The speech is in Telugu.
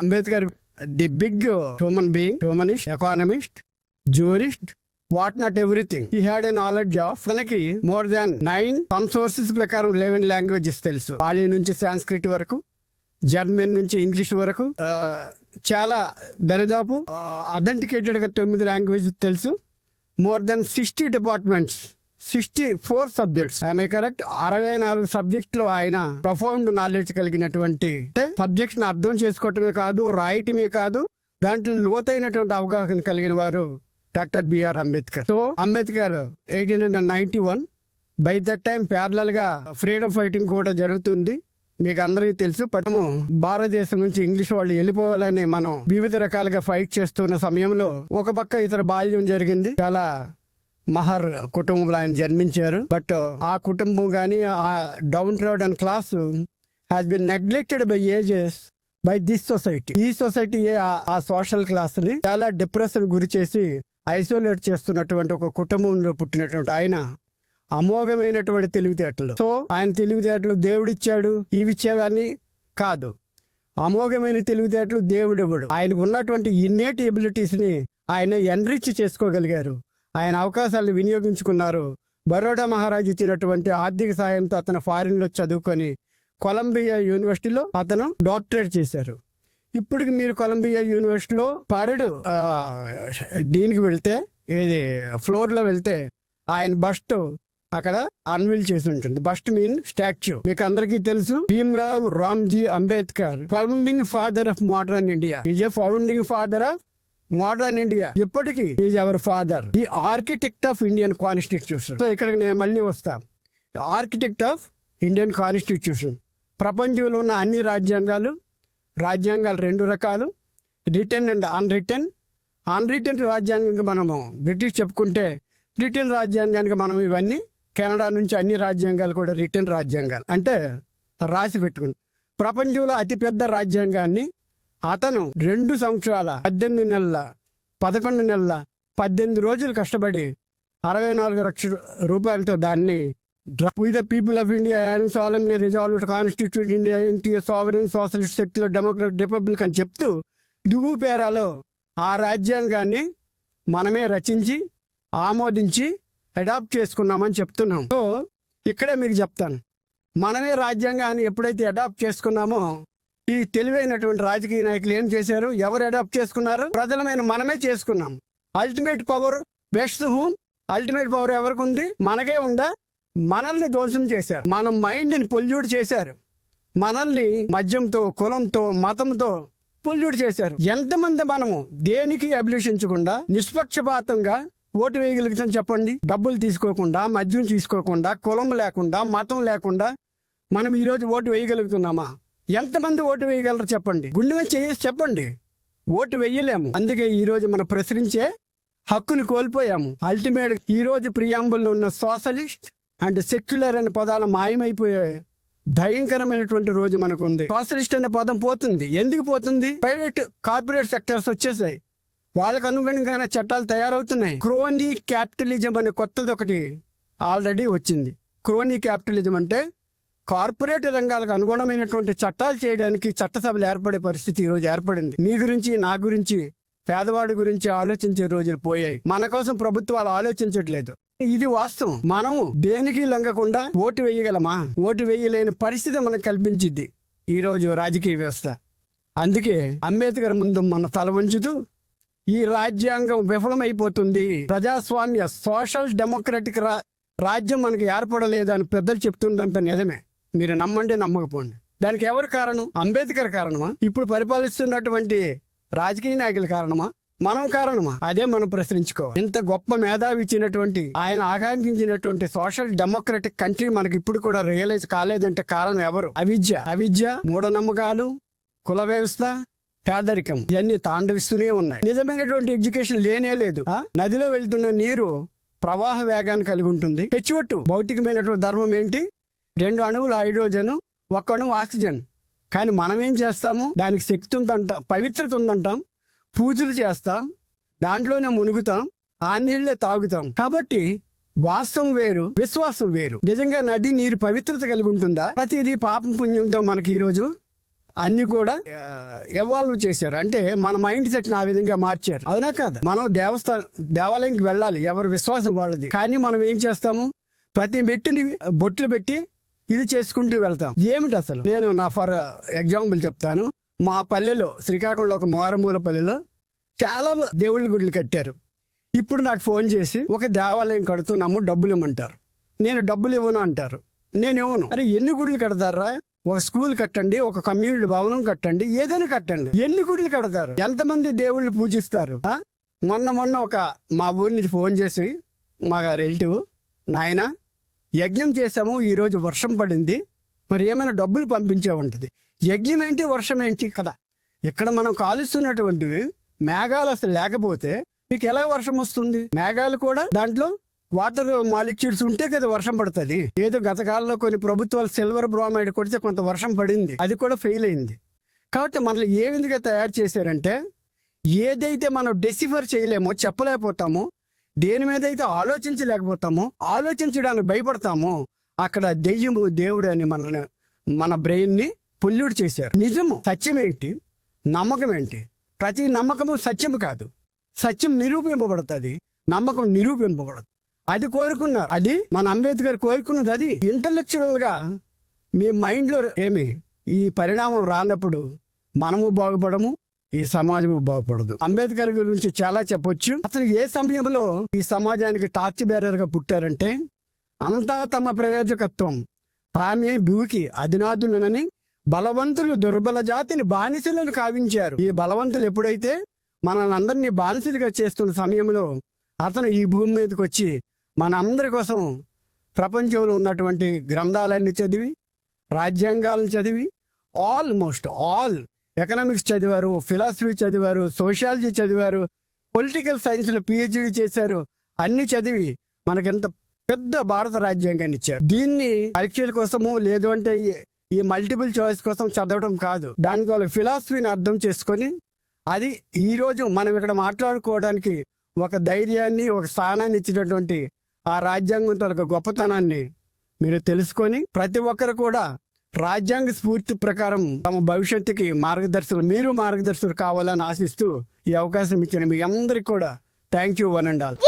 Ambedkar the big human being humanist economist jurist what not everything. He had a knowledge of తనకి more than nine some sources ప్రకారం లెవెన్ లాంగ్వేజెస్ తెలుసు. పాలీ నుంచి సాంస్క్రిట్ వరకు జర్మన్ నుంచి ఇంగ్లీష్ వరకు చాలా దరిదాపు అథెంటికేటెడ్గా తొమ్మిది లాంగ్వేజ్ తెలుసు. More than sixty departments sixty four subjects ఆమె కరెక్ట్ అరవై నాలుగు సబ్జెక్ట్లో ఆయన ప్రొఫౌండ్ నాలెడ్జ్ కలిగినటువంటి సబ్జెక్ట్స్ని అర్థం చేసుకోవటమే కాదు రాయటమే కాదు దాంట్లో లోతైనటువంటి అవగాహన కలిగిన వారు doctor BR Ambedkar. So Ambedkar eighteen hundred ninety one by that time ప్యారలల్గా ఫ్రీడమ్ ఫైటింగ్ కూడా జరుగుతుంది. మీకు అందరికీ తెలుసు మనము భారతదేశం నుంచి ఇంగ్లీష్ వాళ్ళు వెళ్ళిపోవాలని మనం వివిధ రకాలుగా ఫైట్ చేస్తున్న సమయంలో ఒక పక్క ఇతర బాల్యం జరిగింది. చాలా మహర్ కుటుంబంలో ఆయన జన్మించారు. బట్ ఆ కుటుంబం కానీ ఆ downtrodden and class has been neglected by ages by this society ఈ సొసైటీ ఆ సోషల్ క్లాస్ని చాలా డిప్రెషన్ గురి చేసి ఐసోలేట్ చేస్తున్నటువంటి ఒక కుటుంబంలో పుట్టినటువంటి ఆయన అమోఘమైనటువంటి తెలివితేటలు. సో ఆయన తెలివితేటలు దేవుడిచ్చాడు. ఇవి ఇచ్చేవాన్ని కాదు. అమోఘమైన తెలివితేటలు దేవుడివ్వడు ఆయనకు ఉన్నటువంటి ఇన్నేట్ ఎబిలిటీస్ని ఆయన ఎన్రిచ్ చేసుకోగలిగారు. ఆయన అవకాశాలను వినియోగించుకున్నారు. బరోడా మహారాజు ఇచ్చినటువంటి ఆర్థిక సాయంతో అతను ఫారిన్లో చదువుకొని కొలంబియా యూనివర్సిటీలో అతను డాక్టరేట్ చేశారు. ఇప్పుడు మీరు కొలంబియా యూనివర్సిటీలో పరడు దీనికి వెళ్తే ఇది ఫ్లోర్లో వెళ్తే ఆయన బస్ట్ అక్కడ అన్విల్ చేసి ఉంటుంది. Bust mean statue. మీకు అందరికీ తెలుసు Bhimrao Ramji Ambedkar founding father of modern India. Is a founding father of modern India. ఇప్పటికీ is our father the architect of Indian constitution so ఇక్కడికి నేను మళ్ళీ వస్తా. ఆర్కిటెక్ట్ ఆఫ్ ఇండియన్ కాన్స్టిట్యూషన్ ప్రపంచంలో ఉన్న అన్ని రాజ్యాంగాలు రాజ్యాంగాలు రెండు రకాలు. Written and unwritten unwritten రాజ్యాంగంగా మనము బ్రిటిష్ చెప్పుకుంటే రిటర్న్ రాజ్యాంగానికి మనం ఇవన్నీ కెనడా నుంచి అన్ని రాజ్యాంగాలు కూడా రిటర్న్ రాజ్యాంగాలు. అంటే రాసి పెట్టుకుని ప్రపంచంలో అతిపెద్ద రాజ్యాంగాన్ని అతను రెండు సంవత్సరాల పద్దెనిమిది నెలల పదకొండు నెలల పద్దెనిమిది రోజులు కష్టపడి అరవై నాలుగు లక్షల రూపాయలతో దాన్ని we the people of India and solemnly resolve constitute India India sovereign socialist secular democratic republic అని చెప్తూ దిగు పేరాలో ఆ రాజ్యాంగాన్ని మనమే రచించి ఆమోదించి అడాప్ట్ చేసుకున్నామని చెప్తున్నాం. సో ఇక్కడే మీకు చెప్తాను. మనమే రాజ్యాంగాన్ని ఎప్పుడైతే అడాప్ట్ చేసుకున్నామో ఈ తెలివైనటువంటి రాజకీయ నాయకులు ఏం చేశారు? ఎవరు అడాప్ట్ చేసుకున్నారు? ప్రజలమైన మనమే చేసుకున్నాం. అల్టిమేట్ పవర్ బెస్ట్ హూమ్ అల్టిమేట్ పవర్ ఎవరికి ఉంది? మనకే ఉందా? మనల్ని ధ్వంసం చేశారు. మన మైండ్ని పొల్యూట్ చేశారు. మనల్ని మద్యంతో కులంతో మతంతో పొల్యూట్ చేశారు. ఎంతమంది మనము దేనికి అభిలషించకుండా నిష్పక్షపాతంగా ఓటు వేయగలుగుతాం చెప్పండి? డబ్బులు తీసుకోకుండా మద్యం తీసుకోకుండా కులం లేకుండా మతం లేకుండా మనం ఈ రోజు ఓటు వేయగలుగుతున్నామా? ఎంతమంది ఓటు వేయగలరు చెప్పండి? గుండె మీద చేసి చెప్పండి. ఓటు వేయలేము. అందుకే ఈరోజు మనం ప్రశ్నించే హక్కును కోల్పోయాము. అల్టిమేట్ ఈ రోజు ప్రియాంబుల్లో ఉన్న సోషలిస్ట్ అండ్ సెక్యులర్ అనే పదాలు మాయమైపోయే భయంకరమైనటువంటి రోజు మనకు ఉంది సోషలిస్ట్ అనే పదం పోతుంది. ఎందుకు పోతుంది? ప్రైవేట్ కార్పొరేట్ సెక్టర్స్ వచ్చేసాయి. వాళ్ళకు అనుగుణంగానే చట్టాలు తయారవుతున్నాయి. క్రోనీ క్యాపిటలిజం అనే కొత్తది ఒకటి ఆల్రెడీ వచ్చింది. క్రోనీ క్యాపిటలిజం అంటే కార్పొరేట్ రంగాలకు అనుగుణమైనటువంటి చట్టాలు చేయడానికి చట్టసభలు ఏర్పడే పరిస్థితి ఈరోజు రోజు ఏర్పడింది. నీ గురించి నా గురించి పేదవాడి గురించి ఆలోచించే రోజులు పోయాయి. మన కోసం ప్రభుత్వాలు ఆలోచించట్లేదు. ఇది వాస్తవం. మనము దేనికి లొంగకుండా ఓటు వేయగలమా? ఓటు వేయలేని పరిస్థితి మనకు కల్పించింది ఈ రోజు రాజకీయ వ్యవస్థ. అందుకే అంబేద్కర్ ముందు మన తల వంచుతూ ఈ రాజ్యాంగం విఫలమైపోతుంది. ప్రజాస్వామ్య సోషల్ డెమోక్రటిక్ రా రాజ్యం మనకి ఏర్పడలేదు అని పెద్దలు చెప్తుందంత నిజమే. మీరు నమ్మండి నమ్మకపోండి. దానికి ఎవరు కారణం? అంబేద్కర్ కారణమా? ఇప్పుడు పరిపాలిస్తున్నటువంటి రాజకీయ నాయకుల కారణమా? మనం కారణమా? అదే మనం ప్రశ్నించుకోవాలి. ఇంత గొప్ప మేధావి ఇచ్చినటువంటి ఆయన ఆకాంక్షించినటువంటి సోషల్ డెమోక్రటిక్ కంట్రీ మనకి ఇప్పుడు కూడా రియలైజ్ కాలేదంటే కారణం ఎవరు? అవిద్య. అవిద్య మూఢనమ్మకాలు కుల వ్యవస్థ పేదరికం ఇవన్నీ తాండవిస్తూనే ఉన్నాయి. నిజమైనటువంటి ఎడ్యుకేషన్ లేనే లేదు. నదిలో వెళ్తున్న నీరు ప్రవాహ వేగాన్ని కలిగి ఉంటుంది. హెచ్చువట్టు భౌతికమైనటువంటి ధర్మం ఏంటి? రెండు అణువులు హైడ్రోజన్ ఒక్క అణువు ఆక్సిజన్. కానీ మనం ఏం చేస్తాము? దానికి శక్తి ఉందంటాం పవిత్రత ఉందంటాం పూజలు చేస్తాం దాంట్లోనే మునుగుతాం ఆ నీళ్ళే తాగుతాం. కాబట్టి వాస్తవం వేరు విశ్వాసం వేరు. నిజంగా నది నీరు పవిత్రత కలిగి ఉంటుందా? ప్రతిదీ పాపం పుణ్యంతో మనకి ఈరోజు అన్ని కూడా ఎవాల్వ్ చేశారు. అంటే మన మైండ్ సెట్ ఆ విధంగా మార్చారు. అవునా కాదు? మనం దేవస్థానం దేవాలయంకి వెళ్ళాలి. ఎవరు విశ్వాసం వాళ్ళది. కానీ మనం ఏం చేస్తాము? ప్రతి మెట్టుని బొట్లు పెట్టి ఇది చేసుకుంటూ వెళ్తాం. ఏమిటి అసలు? నేను నా ఫర్ ఎగ్జాంపుల్ చెప్తాను. మా పల్లెలో శ్రీకాకుళంలో ఒక మారుమూల పల్లెలో చాలా దేవుళ్ళ గుడులు కట్టారు. ఇప్పుడు నాకు ఫోన్ చేసి ఒక దేవాలయం కడుతున్నాము డబ్బులు ఇవ్వమంటారు నేను డబ్బులు ఇవ్వను అంటారు. నేను ఇవ్వను. అరే ఎన్ని గుడులు కడతారా? ఒక స్కూల్ కట్టండి ఒక కమ్యూనిటీ భవనం కట్టండి ఏదైనా కట్టండి. ఎన్ని గుడులు కడతారు? ఎంతమంది దేవుళ్ళు పూజిస్తారు? మొన్న మొన్న ఒక మా ఊరి నుంచి ఫోన్ చేసి మా రిలేటివ్ నాయన యజ్ఞం చేసాము ఈరోజు వర్షం పడింది. మరి ఏమైనా డబ్బులు పంపించే ఉంటుంది. యజ్ఞం ఏంటి వర్షం ఏంటి కదా ఇక్కడ మనం కాలుస్తున్నటువంటివి మేఘాలు అసలు లేకపోతే మీకు ఎలా వర్షం వస్తుంది? మేఘాలు కూడా దాంట్లో వాటర్ మాలిక్యూడ్స్ ఉంటే కదా వర్షం పడుతుంది. ఏదో గతకాలంలో కొన్ని ప్రభుత్వాలు సిల్వర్ బ్రోమైడ్ కొడితే కొంత వర్షం పడింది. అది కూడా ఫెయిల్ అయింది. కాబట్టి మనల్ని ఏ విధంగా తయారు చేశారంటే ఏదైతే మనం డెసిఫర్ చేయలేమో చెప్పలేకపోతామో దేని మీద అయితే ఆలోచించలేకపోతామో ఆలోచించడానికి భయపడతామో అక్కడ దెయ్యము దేవుడు అని మన మన బ్రెయిన్ని పుల్యుడు చేశారు. నిజము సత్యం ఏంటి? నమ్మకం ఏంటి? ప్రతి నమ్మకము సత్యం కాదు. సత్యం నిరూపింపబడుతుంది. నమ్మకం నిరూపింపబడదు. అది కోరుకున్నారు. అది మన అంబేద్కర్ కోరుకున్నది అది. ఇంటలెక్చువల్గా మీ మైండ్లో ఏమి? ఈ పరిణామం రానప్పుడు మనము బాగుపడము ఈ సమాజం బాగుపడదు. అంబేద్కర్ గురించి చాలా చెప్పొచ్చు. అతను ఏ సమయంలో ఈ సమాజానికి టార్చ్ బేరర్గా పుట్టారంటే అంతా తమ ప్రయోజకత్వం. తామే భూకి అధినాథులనని బలవంతులు దుర్బల జాతిని బానిసలను కావించారు. ఈ బలవంతులు ఎప్పుడైతే మనల్ని అందరినీ బానిసలుగా చేస్తున్న సమయంలో అతను ఈ భూమి మీదకి వచ్చి మన అందరి కోసం ప్రపంచంలో ఉన్నటువంటి గ్రంథాలన్నీ చదివి రాజ్యాంగాలను చదివి ఆల్మోస్ట్ ఆల్ ఎకనామిక్స్ చదివారు ఫిలాసఫీ చదివారు సోషాలజీ చదివారు పొలిటికల్ సైన్స్లో పిహెచ్డి చేశారు అన్ని చదివి మనకెంత పెద్ద భారత రాజ్యాంగాన్ని ఇచ్చారు. దీన్ని పరీక్షల కోసము లేదు అంటే ఈ- మల్టిపుల్ చాయిస్ కోసం చదవడం కాదు. దానికి వాళ్ళ ఫిలాసఫీని అర్థం చేసుకొని అది ఈరోజు మనం ఇక్కడ మాట్లాడుకోవడానికి ఒక ధైర్యాన్ని ఒక స్థానాన్ని ఇచ్చినటువంటి ఆ రాజ్యాంగం ఒక గొప్పతనాన్ని మీరు తెలుసుకొని ప్రతి ఒక్కరు కూడా రాజ్యాంగ స్ఫూర్తి ప్రకారం తమ భవిష్యత్తుకి మార్గదర్శకులు మీరు మార్గదర్శకులు కావాలని ఆశిస్తూ ఈ అవకాశం ఇచ్చిన మీ అందరికి కూడా thank you one and all